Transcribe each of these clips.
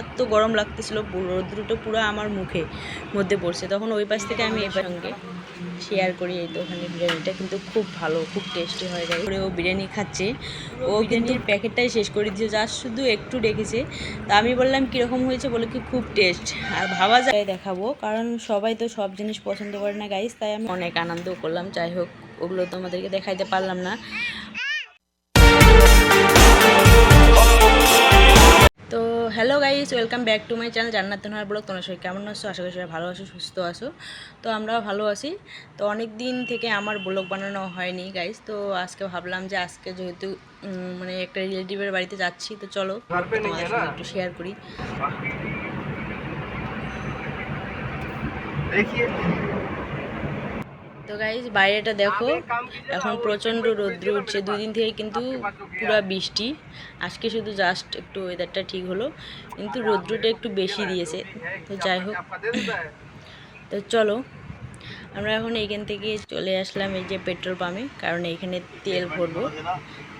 এত গরম লাগতেছিল রোদ্রুটা পুরো আমার মুখে মধ্যে পড়ছে। তখন ওই পাশ থেকে আমি এবার সঙ্গে শেয়ার করি এই দোকানের বিরিয়ানিটা কিন্তু খুব ভালো খুব টেস্টি হয় করে ও বিরিয়ানি খাচ্ছে। ও বিরিয়ানির প্যাকেটটাই শেষ করে দিয়েছে যা শুধু একটু রেখেছে। তা আমি বললাম কীরকম হয়েছে বলে কি? খুব টেস্ট আর ভাবা যায় দেখাবো কারণ সবাই তো সব জিনিস পছন্দ করে না গাইস তাই আমি অনেক আনন্দ করলাম। যাই হোক ওগুলো তোমাদেরকে দেখাইতে পারলাম না। Hello guys welcome back to my channel Jannatnahar vlog. তোমার সবাই কেমন আছো? আশা করি সবাই ভালো আছো সুস্থ আছো। তো আমরাও ভালো আছি। তো অনেক দিন থেকে আমার ব্লগ বানানো হয়নি গাইস। তো আজকে ভাবলাম যে আজকে যেহেতু মানে একটা রিলেটিভের বাড়িতে যাচ্ছি তো চলো একটু শেয়ার করি। তো গাইজ বাইরেটা দেখো। এখন প্রচণ্ড রোদ্রে উঠছে। দুই দিন থেকে কিন্তু পুরো বৃষ্টি। আজকে শুধু জাস্ট একটু ওয়েদারটা ঠিক হলো। কিন্তু রৌদ্রটা একটু বেশি দিয়েছে। তো যাই হোক। তো চলো, আমরা এখন এইখান থেকে চলে আসলাম এই যে পেট্রোল পাম্পে কারণ এইখানে তেল ভরবো,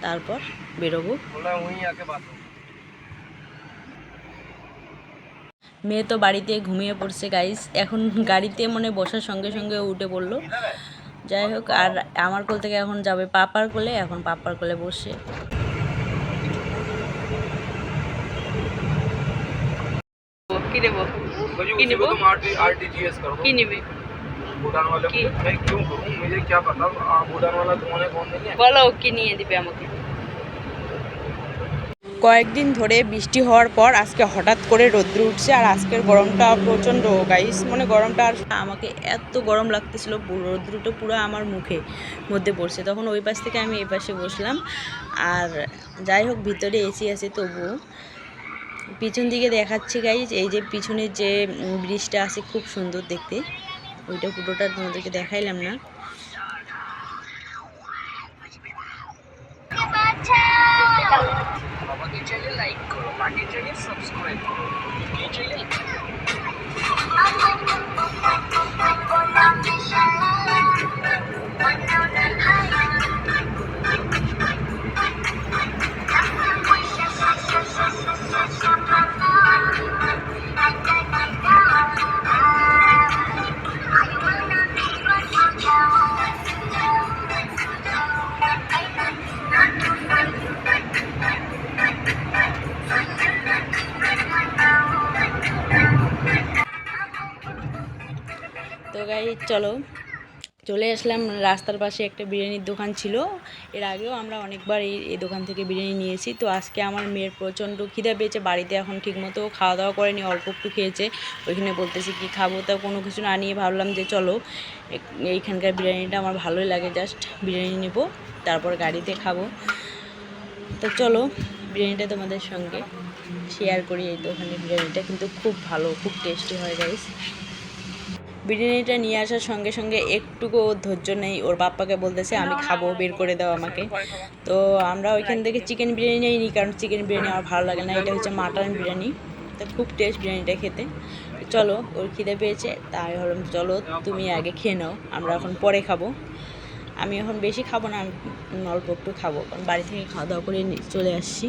তারপর বেরোবো। মেয়ে তো বাড়িতে ঘুমিয়ে পড়ছে গাইস এখন গাড়িতে মনে বসার সঙ্গে সঙ্গে ও উঠে পড়লো যাই হোক আর আমার কোল থেকে এখন যাবে পাপার কোলে এখন পাপার কোলে বসে কি নেবো मुझे की उसी को निभो? तुम आरटीजीएस कर दो কি নিবে भूटान वाले की? को मैं क्यों करूं मुझे क्या पता आ, भूटान वाला तुम्हारे कौन नहीं है বলো কি নিয়ে দিবে আমাকে কয়েকদিন ধরে বৃষ্টি হওয়ার পর আজকে হঠাৎ করে রোদ্র উঠছে আর আজকের গরমটা প্রচণ্ড গাইস মানে গরমটা আর আমাকে এত গরম লাগতেছিল রোদ্রুটা পুরো আমার মুখে মধ্যে পড়ছে। তখন ওই পাশ থেকে আমি এই পাশে বসলাম। আর যাই হোক, ভিতরে এসি আছে তবুও। পিছন দিকে দেখাচ্ছি গাইজ এই যে পিছনের যে ব্রিজটা আছে খুব সুন্দর দেখতে। ওইটা পুরোটা তোমাদেরকে দেখাইলাম না। তো গাই চলো। চলে আসলাম, রাস্তার পাশে একটা বিরিয়ানির দোকান ছিল। এর আগেও আমরা অনেকবার এই এই দোকান থেকে বিরিয়ানি নিয়েছি। তো আজকে আমার মেয়ের প্রচণ্ড খিদে পেয়েছে, বাড়িতে এখন ঠিকমতো খাওয়া দাওয়া করেনি, অল্প একটু খেয়েছে। ওইখানে বলতেছি কি খাব, তা কোনো কিছু না নিয়ে ভাবলাম যে চলো এইখানকার বিরিয়ানিটা আমার ভালোই লাগে, জাস্ট বিরিয়ানি নেব, তারপর গাড়িতে খাব। তো চলো, বিরিয়ানিটা তোমাদের সঙ্গে শেয়ার করি এই দোকানের বিরিয়ানিটা, কিন্তু খুব ভালো, খুব টেস্টি হয় গাইস বিরিয়ানিটা নিয়ে আসার সঙ্গে সঙ্গে একটুকু ধৈর্য নেই। ওর বাপ্পাকে বলতেছে, আমি খাব, বের করে দাও আমাকে। তো আমরা ওইখান থেকে চিকেন বিরিয়ানি নিই, কারণ চিকেন বিরিয়ানি আমার ভালো লাগে না। এটা হচ্ছে মাটন বিরিয়ানি। তো খুব টেস্ট বিরিয়ানিটা খেতে। চলো, ওর খিদে পেয়েছে, তাই হলাম চলো, তুমি আগে খেয়ে নাও, আমরা এখন পরে খাব। আমি এখন বেশি খাব না, আমি অল্প একটু খাব। কারণ বাড়ি থেকে খাওয়া দাওয়া করে চলে আসছি।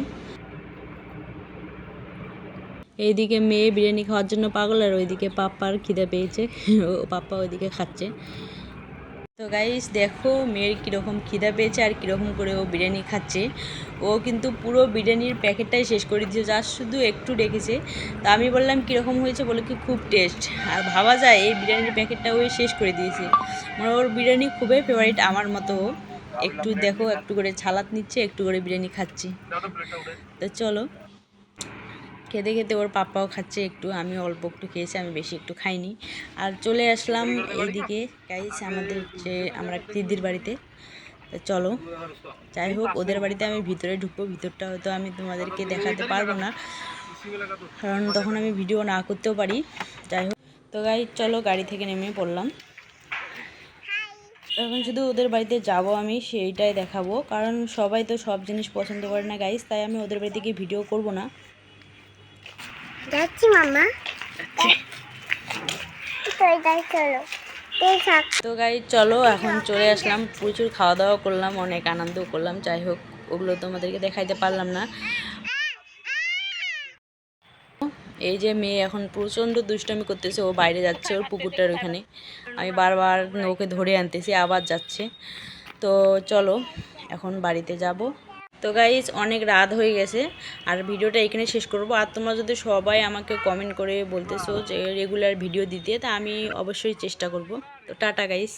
এইদিকে মেয়ে বিরিয়ানি খাওয়ার জন্য পাগল আর ওইদিকে পাপ্পার খিদে পেয়েছে। ও পাপ্পা ওইদিকে খাচ্ছে। তো গাইস দেখো মেয়ের কীরকম খিদা পেয়েছে আর কীরকম করে ও বিরিয়ানি খাচ্ছে। ও কিন্তু পুরো বিরিয়ানির প্যাকেটটাই শেষ করে দিয়েছে যা শুধু একটু রেখেছে। তা আমি বললাম, কীরকম হয়েছে বলে কি? খুব টেস্ট আর ভাবা যায়, এই বিরিয়ানির প্যাকেটটা ওই শেষ করে দিয়েছে। মানে ওর বিরিয়ানি খুবই ফেভারিট আমার মতো। একটু দেখো, একটু করে ছালাত নিচ্ছে, একটু করে বিরিয়ানি খাচ্ছে। তো চলো। খেতে খেতে ওর পাপাও খাচ্ছে একটু আমি অল্প একটু খেয়েছি, আমি বেশি একটু খাইনি। আর চলে আসলাম এইদিকে গাইস আমাদের যে আমরা দিদির বাড়িতে। চলো, যাই হোক, ওদের বাড়িতে আমি ভিতরে ঢুকবো, ভিতরটা হয়তো আমি তোমাদেরকে দেখাতে পারব না। কারণ তখন আমি ভিডিও না করতেও পারি। যাই হোক, তো গাই চলো গাড়ি থেকে নেমে পড়লাম। এখন শুধু ওদের বাড়িতে যাব আমি, সেইটাই দেখাবো। কারণ সবাই তো সব জিনিস পছন্দ করে না গাইস তাই আমি ওদের বাড়িতে গিয়ে ভিডিও করব না। যাচ্ছি মামা তো চলো। তো গাই চলো এখন চলে আসলাম। প্রচুর খাওয়া দাওয়া করলাম অনেক আনন্দ করলাম। যাই হোক ওগুলো তোমাদেরকে দেখাইতে পারলাম না। এই যে মেয়ে এখন প্রচণ্ড দুষ্টামি করতেছে ও বাইরে যাচ্ছে ওর পুকুরটার ওখানে। আমি বারবার ওকে ধরে আনতেছি আবার যাচ্ছে। তো চলো এখন বাড়িতে যাব। তো গাইজ অনেক রাত হয়ে গেছে, আর ভিডিওটা এখানে শেষ করব। আর তোমরা যদি সবাই আমাকে কমেন্ট করে বলতেছো যে রেগুলার ভিডিও দিতে, তা আমি অবশ্যই চেষ্টা করব। তো টাটা গাইজ